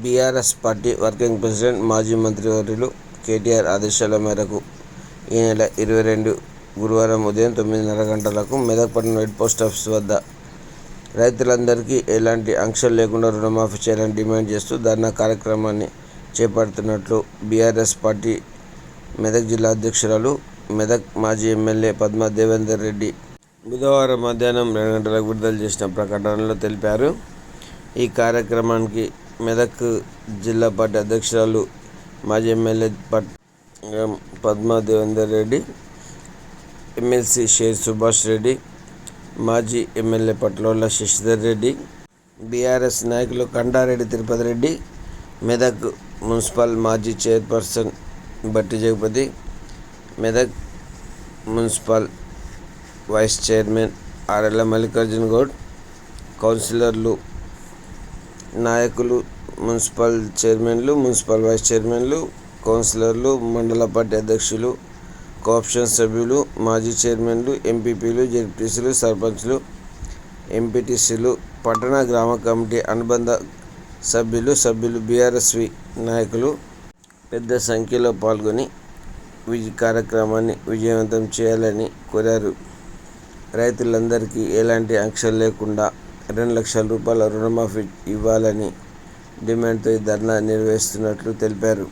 BRS party working president, మాజీ మంత్రివర్యులు కేటీఆర్ ఆదేశాల మేరకు ఈ నెల ఇరవై రెండు గురువారం ఉదయం తొమ్మిదిన్నర గంటలకు మెదక్పట్నం హెడ్ పోస్ట్ ఆఫీస్ వద్ద రైతులందరికీ ఎలాంటి ఆంక్షలు లేకుండా రుణమాఫీ చేయాలని డిమాండ్ చేస్తూ ధర్నా కార్యక్రమాన్ని చేపడుతున్నట్లు బీఆర్ఎస్ పార్టీ మెదక్ జిల్లా అధ్యక్షురాలు, మెదక్ మాజీ ఎమ్మెల్యే పద్మా దేవేందర్ రెడ్డి బుధవారం మధ్యాహ్నం రెండు గంటలకు విడుదల చేసిన ప్రకటనలో తెలిపారు. ఈ కార్యక్రమానికి మెదక్ జిల్లా పార్టీ అధ్యక్షురాలు, మాజీ ఎమ్మెల్యే పద్మా దేవేందర్ రెడ్డి, ఎమ్మెల్సీ షేర్ సుభాష్ రెడ్డి, మాజీ ఎమ్మెల్యే పట్లోళ్ళ శశిధర్ రెడ్డి, బీఆర్ఎస్ నాయకులు కండారెడ్డి తిరుపతి రెడ్డి, మెదక్ మున్సిపల్ మాజీ chairperson Bhatti Jagapathi, Medak municipal vice chairman RL Mallikarjuna Goud, కౌన్సిలర్లు, నాయకులు, మున్సిపల్ చైర్మన్లు, మున్సిపల్ వైస్ చైర్మన్లు, కౌన్సిలర్లు, మండల పార్టీ అధ్యక్షులు, కోఆప్షన్ సభ్యులు, మాజీ చైర్మన్లు, ఎంపీపీలు, జెడ్పీటీసీలు, సర్పంచ్లు, ఎంపీటీసీలు, పట్టణ, గ్రామ కమిటీ అనుబంధ సభ్యులు, సభ్యులు, బీఆర్ఎస్వి నాయకులు పెద్ద సంఖ్యలో పాల్గొని కార్యక్రమాన్ని విజయవంతం చేయాలని కోరారు. రైతులందరికీ ఎలాంటి ఆంక్షలు లేకుండా రెండు లక్షల రూపాయల రుణమాఫీ ఇవ్వాలని డిమాండ్తో ఈ ధర్నా నిర్వహిస్తున్నట్లు తెలిపారు.